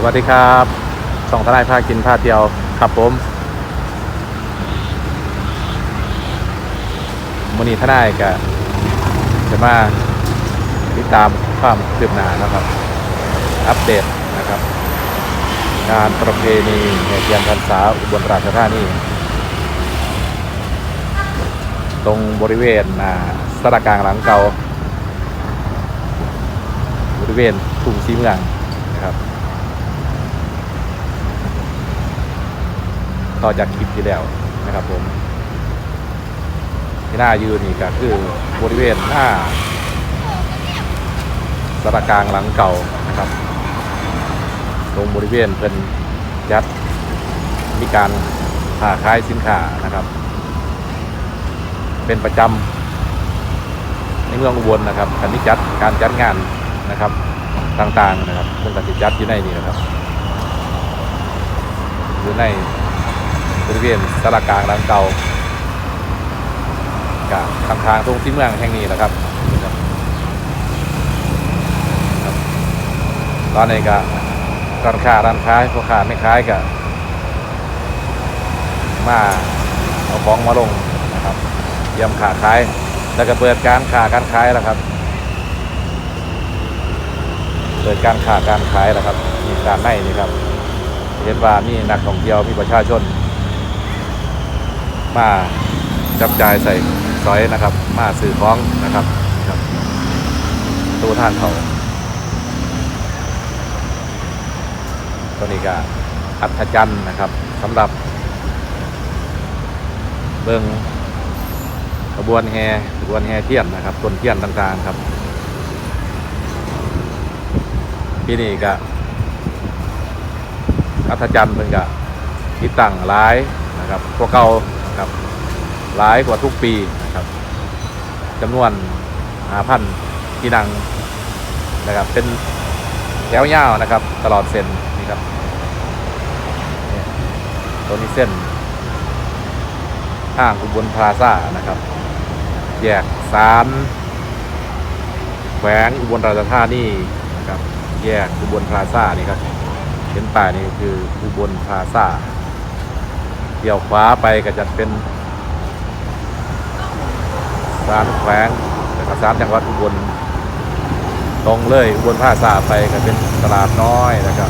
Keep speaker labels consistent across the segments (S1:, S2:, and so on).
S1: สวัสดีครับช่องทนายภาคกินภาคเดียวครับผมมูนีทนายก็จะมาติดตามความคืบหน้านะครับ อัปเดตนะครับ งานประเพณีแห่เทียนพรรษาอุบลราชธานีตรงบริเวณอ่าสระกลางหลังเก่าบริเวณทุ่งสีเมืองนะครับ ต่อจากคลิปที่แล้วนะครับผมที่หน้ายืนนี่ก็คือบริเวณหน้าสระกลางหลังเก่านะครับตรงบริเวณเป็นยัดมีการค้าขายสินค้านะครับ เป็นประจำในเมืองอุบลนะครับการที่จัดการจัดงานนะครับต่างๆนะครับเรื่องการจัดอยู่ในนี่นะครับอยู่ใน บริเวณสรกลางหลังเก่ากับทางทางตรงที่เมืองแห่งนี้นะครับครับตอนนี้ก็ร้านค้าร้านค้าพ่อค้าไม่ขายก็มาเอาของมาลงนะครับเตรียมขาขาย แล้วก็เปิดการขาการขายแล้วครับ เปิดการขาการขายแล้วครับมีการในนี่ครับเห็นว่ามีนักท่องเที่ยวมีประชาชน มาจับจ่ายใส่ซอยนะครับ มาซื้อของนะครับครับตู้ทานเขาตัวนี้ก็อัศจรรย์นะครับสำหรับเบิงขบวนแห่ขบวนแห่เทียนนะครับต้นเทียนต่างๆครับที่นี่ก็อัธจันทร์เพิ่นก็ติดตั้งหลายนะครับกว่าเก่า หลายกว่าทุกปีนะครับจำนวนหาพันที่นั่งนะครับ เป็นแถวยาวนะครับ ตลอดเส้นนี่ครับตัวนี้เส้นห้างอุบลพลาซ่านะครับ แยกสารแขวงอุบลราชธานีนะครับ แยกอุบลพลาซ่านี่ครับเห็นป่ายนี่คืออุบลพลาซ่าเดี่ยวขวาไปก็จะเป็น ศาลแขวงแล้วก็ศาลจังหวัดอุบลตรงเลยอุบลพลาซ่าไปก็เป็นตลาดน้อยแล้วก็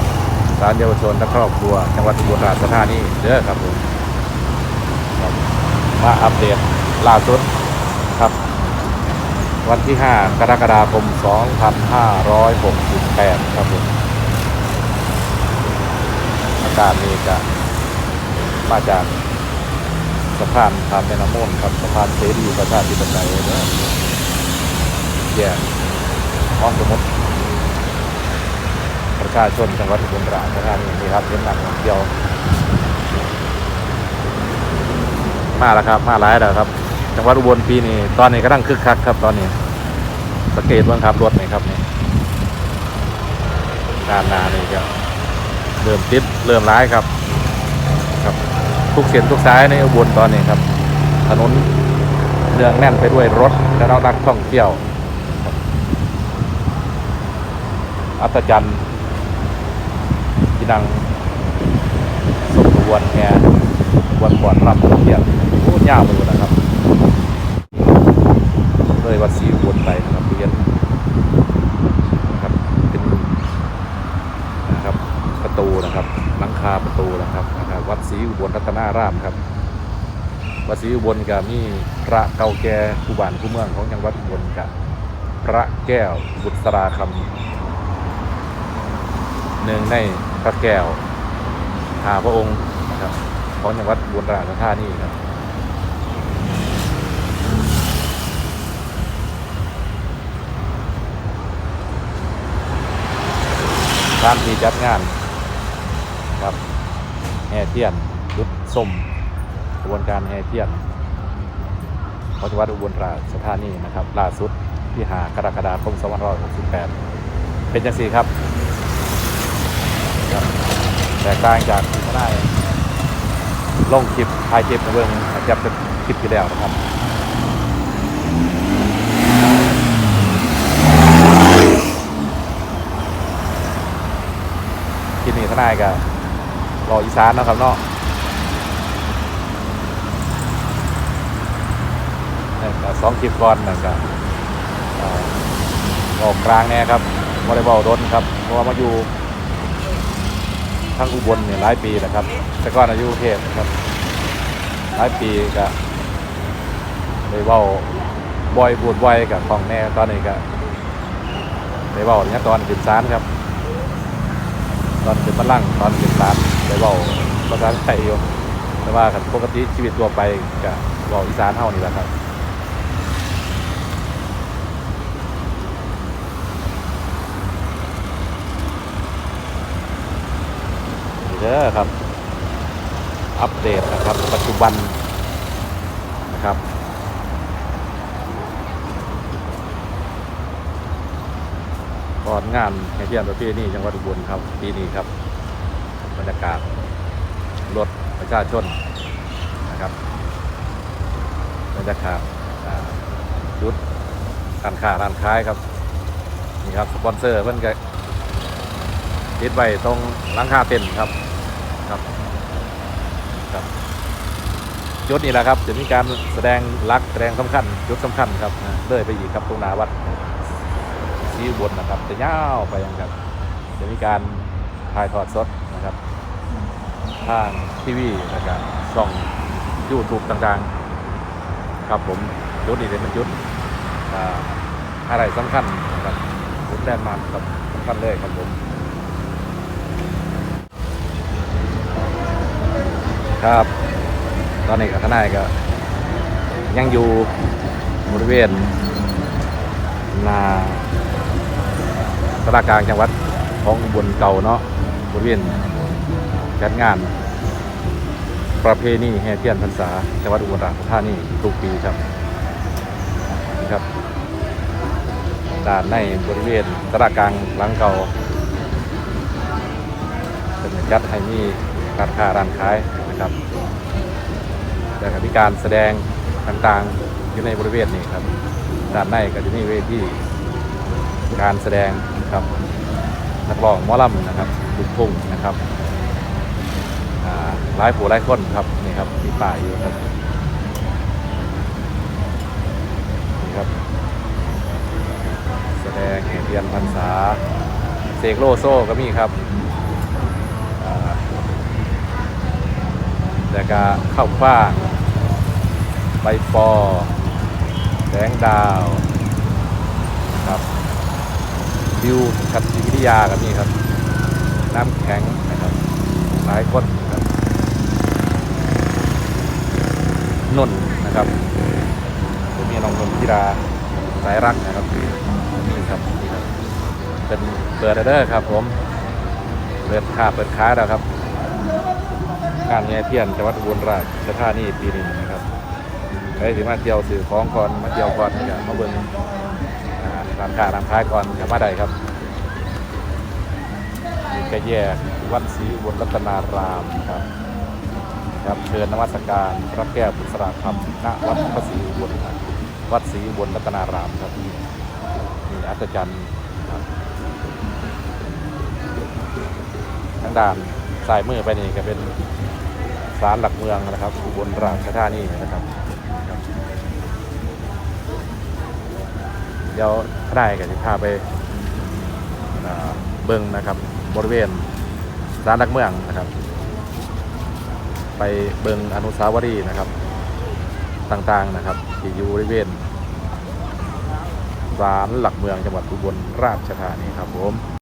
S1: ศาลเยาวชนและครอบครัว จังหวัดอุบลราชธานีเด้อครับผมมาอัปเดตล่าสุดครับ วันที่ 5 กรกฎาคม 2568 ครับผมอาการนี้จะมาจาก สะพานทามแม่น้ำมูลครับสะพานเสรีประชาธิปไตยเนอะแยกห้องสมุดประชาชนจังหวัดอุบลราชธานีนี่ครับเป็นนักท่องเที่ยว มาแล้วครับมาหลายแล้วครับ จังหวัดอุบลปีนี้ตอนนี้กำลังคึกคักครับ ตอนนี้สังเกตบ้างครับรถนี่ครับนี่ด้านหน้านี่ครับเริ่มติดเริ่มร้ายครับ ทุกเส้นทุกสายในอุบลตอนนี้ครับ ถนนเนืองแน่นไปด้วยรถและนักท่องเที่ยว อัศจรรย์ที่นังสมขบวนแห่ขบวนก่อนรับเที่ยวโอ้ยาวไปหมดนะครับ เลยวัดศรีอุบลไปนะครับเรียนนะครับเป็น นะครับประตู นะครับหลังคาประตูนะครับนะครับวัดศรีอุบลรัตนารามครับวัดศรีอุบลกับมีพระเก่าแก่ผู้บ้านผู้เมืองของจังหวัดอุบลกับพระแก้วบุตราคำหนึ่งในพระแก้วหาพระองค์นะครับของจังหวัดอุบลราชธานีครับการที่จัดงาน ครับแห่เทียนยุดส้มกระบวนการแห่เทียนของจังหวัดอุบลราชธานีนะครับล่าสุดที่หากรกฎาคม2568 เป็นจังสีครับครับแตกต่างจากที่เขาได้ลงคลิปถ่ายคลิปในเบื้องอาจจะเป็นคลิปที่แล้วนะครับทลิปนี้ทนายก็ รออีสานนะครับเนาะสองคลิปก่อนนั่นก็เอ่อกกลางแน่ครับวอลเลย์บอลโดนครับเพราะว่ามาอยู่ทางอุบลเนี่ยหลายปีนะครับ แต่ก่อนอายุเทพนะครับหลายปีก็เลยเว้าบอยบูดบ่อยกับของแน่ตอนนี้ก็เลยเว้าอย่างตอนขึ้นศาลครับ ตอนเป็นฝรั่งตอนเป็นร้าน ได้เว้าภาษาไทยอยู่แต่ว่าคันปกติชีวิตทั่วไปก็เว้าอีสานเฮานี่แหละครับนี่เด้อครับ อัปเดตนะครับ ปัจจุบันนะครับก่อนงานแห่เทียนประเพณีจังหวัดอุบลครับปีนี้ครับ บรรยากาศรถประชาชนนะครับบรรยากาศอ่ายุดร้านค้าร้านขายครับนี่ครับสปอนเซอร์เพิ่อนก็ติดไว้ตรงหลังคาเต็นท์ครับครับครับจุดนี้แหละครับจะมีการแสดงลักแสดงสำคัญจุดสำคัญครับอ่าเลยไปอีกครับตรงหนาวัดสีอุบนนะครับจะยาวไปยังครับจะมีการถ่ายทอดสด ทางทีวีนะครับช่องยูทูบต่างๆ ครับผมจุดนี้เป็นจุดอะไรสำคัญนะครับจุดแลนมาร์ครับสำคัญเลยครับผมครับ ตอนนี้กับทนายก็ยังอยู่บริเวณนาสารกลางจังหวัดของบนเก่าเนาะบริเวณ จัดงาน ประเพณีแห่เทียนพรรษาจังหวัดอุบลราชธานีทุกปีครับนี่ครับด้านในบริเวณสารกลางหลังเก่าเป็นจัดให้มีการค้าร้านขายนะครับแล้วก็มีการแสดงต่างๆอยู่ในบริเวณนี้ครับด้านในก็จะมีเวทีการแสดงนะครับนักร้องมอลำนะครับลูกทุ่งนะครับ หลายผู้หลายคนครับนี่ครับมีป่ายอยู่ครับนี่ครับ แสดงแห่เทียนพรรษาเสกโลโซก็มีครับแล้วก็ข้าวฟ่างใบปอแสงดาวครับดิวกับจิวิทยากับนี่ครับ น้ำแข็งนะครับหลายคนครับ นนท์นะครับจะมีน้องนนทิราสายรักนะครับนี่ครับนี่ครับเป็นเปิดเดอร์ครับผมเปิดค่าเปิดค้ายแล้วครับงานแง่เทียนจังหวัดอุบลราชธานีปีนี้นะครับใครถึงมาเที่ยวสื่อของก่อนมาเที่ยวก่อนอย่ามาเบิ่งร้านค้าร้านขายก่อนกลับมาได้ครับนี่ก็แยกวัดศรีอุบลรัตนารามครับ ครับเชิญนมัสการพระแก้วบุษราคำณวัดพระศรีอุบลครับวัดศรีอุบลรัตนารามครับนี่นี่อัศจรรย์ทางด้านสายมือไปนี่ก็เป็นศาลหลักเมืองนะครับอุบลราชธานีนะครับ เดี๋ยวได้ก็จะพาไปเบิ้งนะครับบริเวณศาลหลักเมืองนะครับ ไปเบิงอนุสาวรีย์นะครับ ต่างๆนะครับที่อยู่บริเวณศาลหลักเมืองจังหวัดอุบลราชธานีครับผม